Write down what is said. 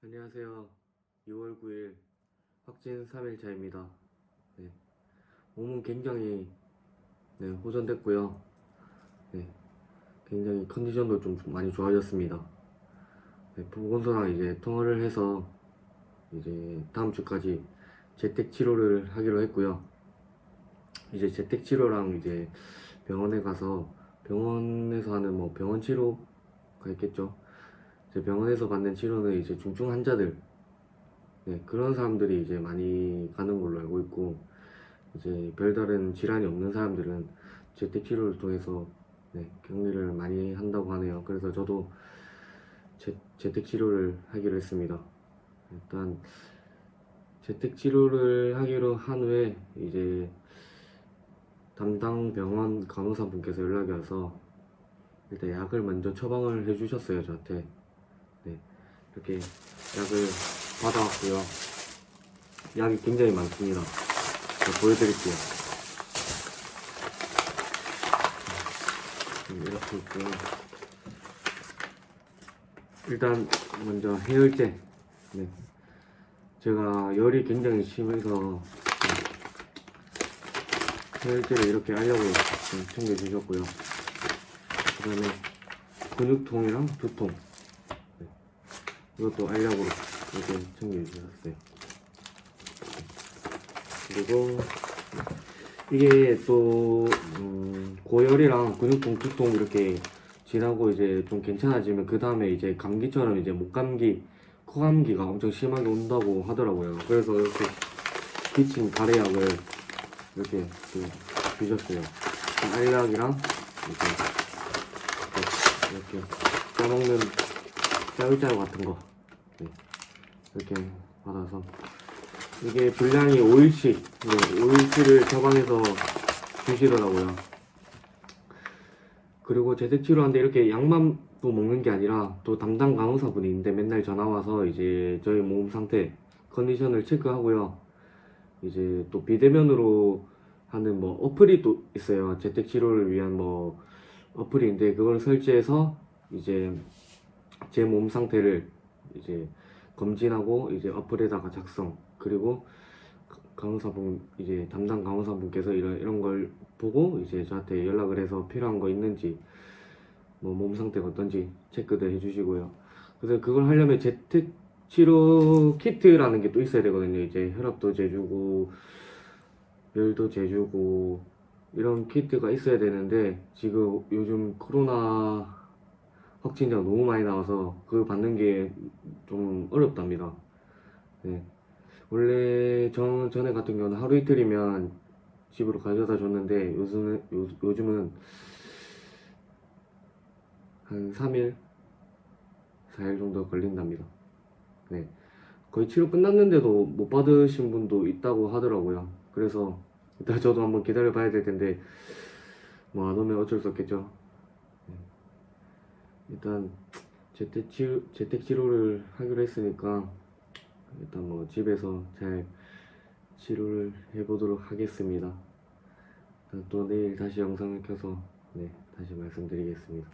안녕하세요. 2월 9일 확진 3일차입니다. 네. 몸은 굉장히 네, 호전됐고요. 네. 굉장히 컨디션도 좀 많이 좋아졌습니다. 네, 보건소랑 이제 통화를 해서 이제 다음 주까지 재택 치료를 하기로 했고요. 이제 재택 치료랑 이제 병원에 가서 병원에서 하는 뭐 병원 치료가 있겠죠. 이제 병원에서 받는 치료는 이제 중증 환자들 네, 그런 사람들이 이제 많이 가는 걸로 알고 있고 이제 별다른 질환이 없는 사람들은 재택 치료를 통해서 네, 격리를 많이 한다고 하네요. 그래서 저도 재, 재택 치료를 하기로 했습니다. 일단 재택 치료를 하기로 한 후에 이제 담당 병원 간호사분께서 연락이 와서 일단 약을 먼저 처방을 해주셨어요 저한테 네 이렇게 약을 받아왔고요. 약이 굉장히 많습니다. 제가 보여드릴게요. 음, 이렇게 있고요. 일단 먼저 해열제 네. 제가 열이 굉장히 심해서 해열제를 이렇게 좀 챙겨주셨고요. 그 다음에 근육통이랑 두통. 네. 이것도 알약으로 이렇게 챙겨 주셨어요. 그리고 이게 또, 음, 고열이랑 근육통, 두통 이렇게 지나고 이제 좀 괜찮아지면 그 다음에 이제 감기처럼 이제 목감기, 코감기가 엄청 심하게 온다고 하더라고요. 그래서 이렇게 비친 가래약을 이렇게 그 주셨어요. 알약이랑 이렇게 이렇게 짜먹는 짜글짜글 같은 거 네. 이렇게 받아서 이게 분량이 5일씩 네, 5일씩을 처방해서 주시더라고요. 그리고 재택 치료하는데 이렇게 약만 또 먹는 게 아니라 또 담당 간호사분이 있는데 맨날 전화 와서 이제 저희 몸 상태 컨디션을 체크하고요. 이제 또 비대면으로 하는 뭐 어플이 또 있어요. 재택 치료를 위한 뭐 어플인데 그걸 설치해서 이제 제 몸 상태를 이제 검진하고 이제 어플에다가 작성 그리고 가- 간호사분 이제 담당 간호사분께서 이런 이런 걸 보고 이제 저한테 연락을 해서 필요한 거 있는지 뭐 몸 상태가 어떤지 체크도 해주시고요. 그래서 그걸 하려면 재택 치료 키트라는 게 또 있어야 되거든요. 이제 혈압도 재주고 열도 재주고 이런 키트가 있어야 되는데 지금 요즘 코로나 확진자가 너무 많이 나와서 그거 받는 게 좀 어렵답니다. 네. 원래 전 전에 같은 경우는 하루 이틀이면 집으로 가져다 줬는데 요즘은 요, 요즘은 한 3일 4일 정도 걸린답니다. 네. 거의 치료 끝났는데도 못 받으신 분도 있다고 하더라고요. 그래서 일단 저도 한번 기다려 봐야 될 텐데 뭐 안 오면 어쩔 수 없겠죠. 네. 일단 재택 치료 재택 치료를 하기로 했으니까 일단 뭐 집에서 잘 치료를 해보도록 하겠습니다. 또 내일 다시 영상을 켜서 네 다시 말씀드리겠습니다.